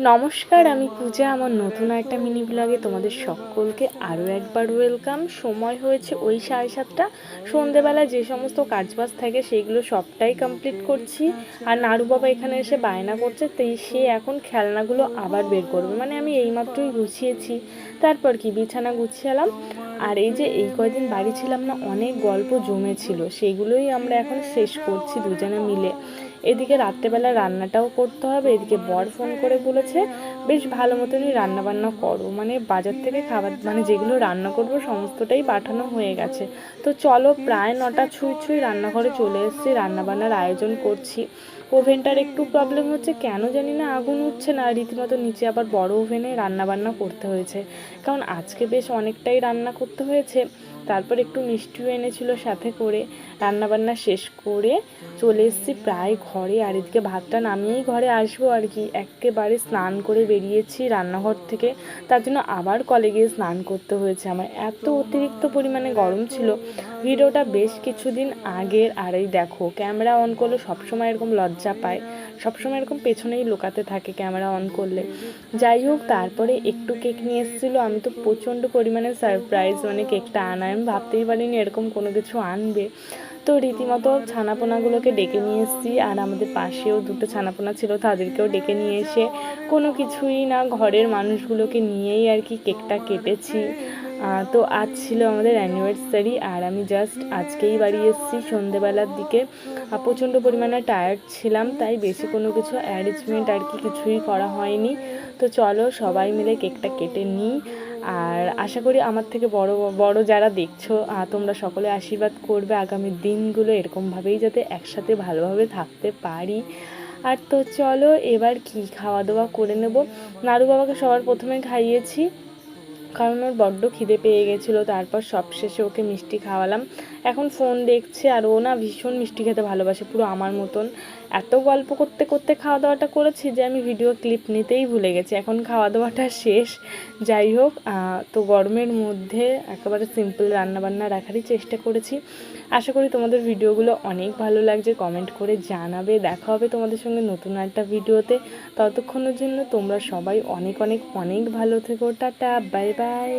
নমস্কার, আমি পূজা, আমার নতুন একটা মিনি ব্লগে তোমাদের সকলকে আরও একবার ওয়েলকাম সময় হয়েছে ওই সাড়ে সাতটা। সন্ধেবেলা যে সমস্ত কাজবাজ থাকে সেইগুলো সবটাই কমপ্লিট করছি। আর নাড়ু বাবা এখানে এসে বায়না করছে তাই সে এখন খেলনাগুলো আবার বের করবে। মানে আমি এইমাত্রই গুছিয়েছি। তারপর কি, বিছানা গুছিয়ালাম। আর এই যে এই কয়দিন বাড়ি ছিলাম না, অনেক গল্প জমেছিল। সেগুলোই আমরা এখন শেষ করছি দুজনে মিলে। এদিকে রাত্রেবেলা রান্নাটাও করতে হবে, এদিকে বর ফোন করে বলেছে, বেশ ভালো মতনই রান্নাবান্না করো। মানে বাজার থেকে খাবার মানে যেগুলো রান্না করব সমস্তটাই পাঠানো হয়ে গেছে। তো চলো প্রায় নটা ছুঁই ছুঁই রান্নাঘরে চলে এসেছি, রান্নাবান্নার আয়োজন করছি। ওভেনটার একটু প্রবলেম হচ্ছে, কেন জানি না আগুন উঠছে না। রীতিমতো নিচে আবার বড় ওভেনে রান্না বান্না করতে হয়েছে। কারণ আজকে বেশ অনেকটাই রান্না করতে হয়েছে। তারপর একটু মিষ্টিও এনেছিল সাথে করে। রান্নাবান্না শেষ করে চলে এসেছি প্রায় ঘরে। আর এদিকে ভাতটা নামিয়েই ঘরে আসব আর কি। একেবারে স্নান করে বেরিয়েছি রান্নাঘর থেকে। তার জন্য আবার কলে গিয়ে স্নান করতে হয়েছে আমার। এত অতিরিক্ত পরিমাণে গরম ছিল। ভিডিওটা বেশ কিছুদিন আগের। আর এই দেখো, ক্যামেরা অন করলে সবসময় এরকম লজ্জা পায়। সবসময় এরকম পেছনেই লুকাতে থাকে ক্যামেরা অন করলে। যাই হোক, তারপরে একটু কেক নিয়ে এসেছিল। আমি তো প্রচণ্ড পরিমাণে সারপ্রাইজ মানে কেকটা আনায় আমি ভাবতেই পারিনি এরকম কোনো কিছু আনবে। তো রীতিমতো ছানাপোনাগুলোকে ডেকে নিয়ে এসেছি। আর আমাদের পাশেও দুটো ছানাপোনা ছিল, তাদেরকেও ডেকে নিয়ে এসে কোনো কিছুই না, ঘরের মানুষগুলোকে নিয়েই আর কি কেকটা কেটেছি। তো আজ ছিল আমাদের অ্যানিভার্সারি আর আমি জাস্ট আজকেই বাড়ি এসেছি। সন্ধেবেলার দিকে প্রচণ্ড পরিমাণে টায়ার্ড ছিলাম, তাই বেশি কোনো কিছু অ্যারেঞ্জমেন্ট আর কি কিছুই করা হয়নি। তো চলো সবাই মিলে কেকটা কেটে নিই। আর আশা করি আমার থেকে বড় বড় যারা দেখছ তোমরা সকলে আশীর্বাদ করবে আগামী দিনগুলো এরকমভাবেই যাতে একসাথে ভালোভাবে থাকতে পারি। আর তো চলো এবার কি খাওয়া দাওয়া করে নেব। নাড়ু বাবাকে সবার প্রথমে খাইয়েছি। কারণ ওর বড্ড খিদে পেয়ে গেছিল তারপর সবশেষে ওকে মিষ্টি খাওয়ালাম। এখন ফোন দেখছে আর ও না ভীষণ মিষ্টি খেতে ভালোবাসে, পুরো আমার মতন। এত গল্প করতে করতে খাওয়া দাওয়াটা করেছি যে আমি ভিডিও ক্লিপ নিতেই ভুলে গেছি। এখন খাওয়া দাওয়াটা শেষ। যাই হোক তো গরমের মধ্যে একেবারে সিম্পল রান্নাবান্না রাখারই চেষ্টা করেছি। আশা করি তোমাদের ভিডিওগুলো অনেক ভালো লাগছে। কমেন্ট করে জানাবে। দেখা হবে তোমাদের সঙ্গে নতুন একটা ভিডিওতে ততক্ষণের জন্য তোমরা সবাই অনেক অনেক অনেক ভালো থেকো। Tata bye bye